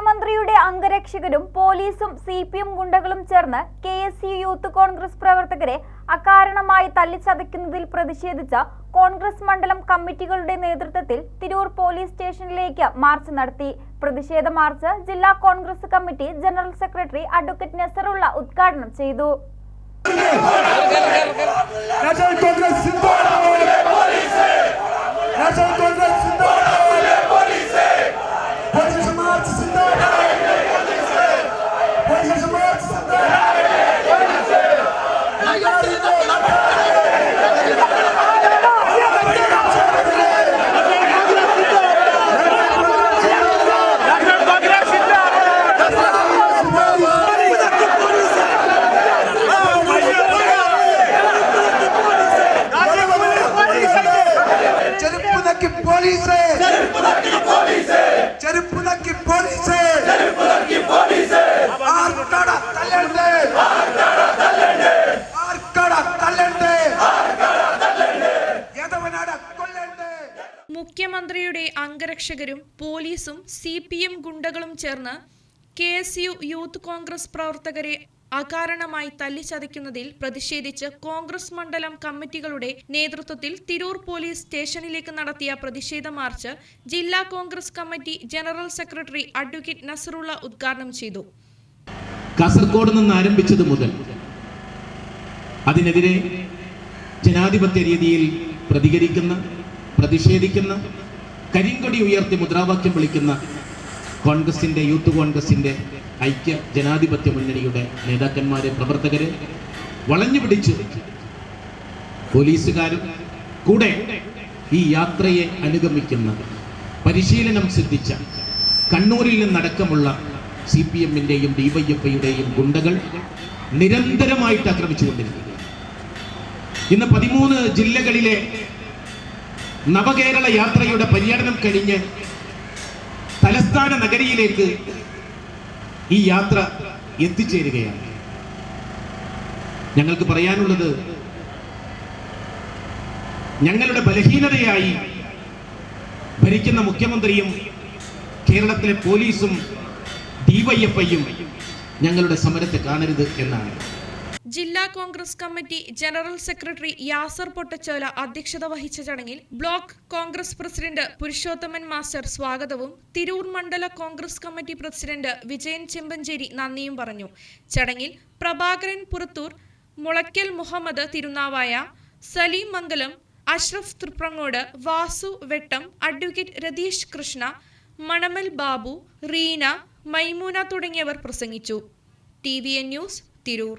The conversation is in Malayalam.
മുഖ്യമന്ത്രിയുടെ അംഗരക്ഷകരും പോലീസും സി പി എം ഗുണ്ടകളും ചേർന്ന് K S U youth Congress പ്രവർത്തകരെ അകാരണമായി തല്ലിച്ചതയ്ക്കുന്നതിൽ പ്രതിഷേധിച്ച കോൺഗ്രസ് മണ്ഡലം കമ്മിറ്റികളുടെ നേതൃത്വത്തിൽ തിരൂർ പോലീസ് സ്റ്റേഷനിലേക്ക് മാർച്ച് നടത്തി. പ്രതിഷേധ മാർച്ച് ജില്ലാ Congress committee general secretary advocate Nasarulla ഉദ്ഘാടനം ചെയ്തു. പോലീസ്. ചെരുപ്പ് നക്കി പോലീസ്. ആർക്കട തല്ലണ്ടേ? ആർക്കട തല്ലണ്ടേ? യദവനാട കൊല്ലണ്ടേ? മുഖ്യമന്ത്രിയുടെ അംഗരക്ഷകരും പോലീസും സി പി എം ഗുണ്ടകളും ചേർന്ന് K S U youth Congress പ്രവർത്തകരെ അകാരണമായി തല്ലിച്ചതയ്ക്കുന്നതിൽ പ്രതിഷേധിച്ച് കോൺഗ്രസ് മണ്ഡലം കമ്മിറ്റികളുടെ നേതൃത്വത്തിൽ തിരൂർ പോലീസ് സ്റ്റേഷനിലേക്ക് നടത്തിയ പ്രതിഷേധ മാർച്ച് ജില്ലാ Congress committee general secretary advocate Nasarulla ഉദ്ഘാടനം ചെയ്തു. കാസർഗോഡ് നിന്ന് ആരംഭിച്ചത് മുതൽ അതിനെതിരെ ജനാധിപത്യ രീതിയിൽ പ്രതികരിക്കുന്ന പ്രതിഷേധിക്കുന്ന കരിങ്കൊടി ഉയർത്തി മുദ്രാവാക്യം വിളിക്കുന്ന കോൺഗ്രസിന്റെ യൂത്ത് കോൺഗ്രസിന്റെ ഐക്യ ജനാധിപത്യ മുന്നണിയുടെ നേതാക്കന്മാരെ പ്രവർത്തകരെ വളഞ്ഞു പിടിച്ച് പോലീസുകാരും കൂടെ ഈ യാത്രയെ അനുഗമിക്കുന്ന പരിശീലനം സിദ്ധിച്ച കണ്ണൂരിൽ നിന്നടക്കമുള്ള സി പി എമ്മിന്റെയും ഡി വൈ എഫ് ഐയുടെയും ഗുണ്ടകൾ നിരന്തരമായിട്ട് ആക്രമിച്ചുകൊണ്ടിരിക്കുന്നു ഇന്ന് പതിമൂന്ന് ജില്ലകളിലെ നവകേരള യാത്രയുടെ പര്യടനം കഴിഞ്ഞ് തലസ്ഥാന നഗരിയിലേക്ക് ഈ യാത്ര എത്തിച്ചേരുകയാണ്. ഞങ്ങൾക്ക് പറയാനുള്ളത് ഞങ്ങളുടെ ബലഹീനതയായി ഭരിക്കുന്ന മുഖ്യമന്ത്രിയും കേരളത്തിലെ പോലീസും ഡിവൈഎഫ്ഐയും ഞങ്ങളുടെ സമരത്തെ കാണരുത് എന്നാണ്. ജില്ലാ Congress committee general secretary Yasar Pottachola അധ്യക്ഷത വഹിച്ച ചടങ്ങിൽ block Congress president Purushothaman master സ്വാഗതവും തിരൂർ മണ്ഡല കോൺഗ്രസ് കമ്മിറ്റി പ്രസിഡന്റ് വിജയൻ ചെമ്പഞ്ചേരി നന്ദിയും പറഞ്ഞു. ചടങ്ങിൽ പ്രഭാകരൻ പുറത്തൂർ മുളയ്ക്കൽ മുഹമ്മദ് തിരുനാവായ സലീം മംഗലം അഷ്റഫ് തൃപ്രങ്ങോട് വാസു വെട്ടം അഡ്വക്കേറ്റ് രതീഷ് കൃഷ്ണ മണമൽ ബാബു റീന മൈമൂന തുടങ്ങിയവർ പ്രസംഗിച്ചു. T V N news Tirur.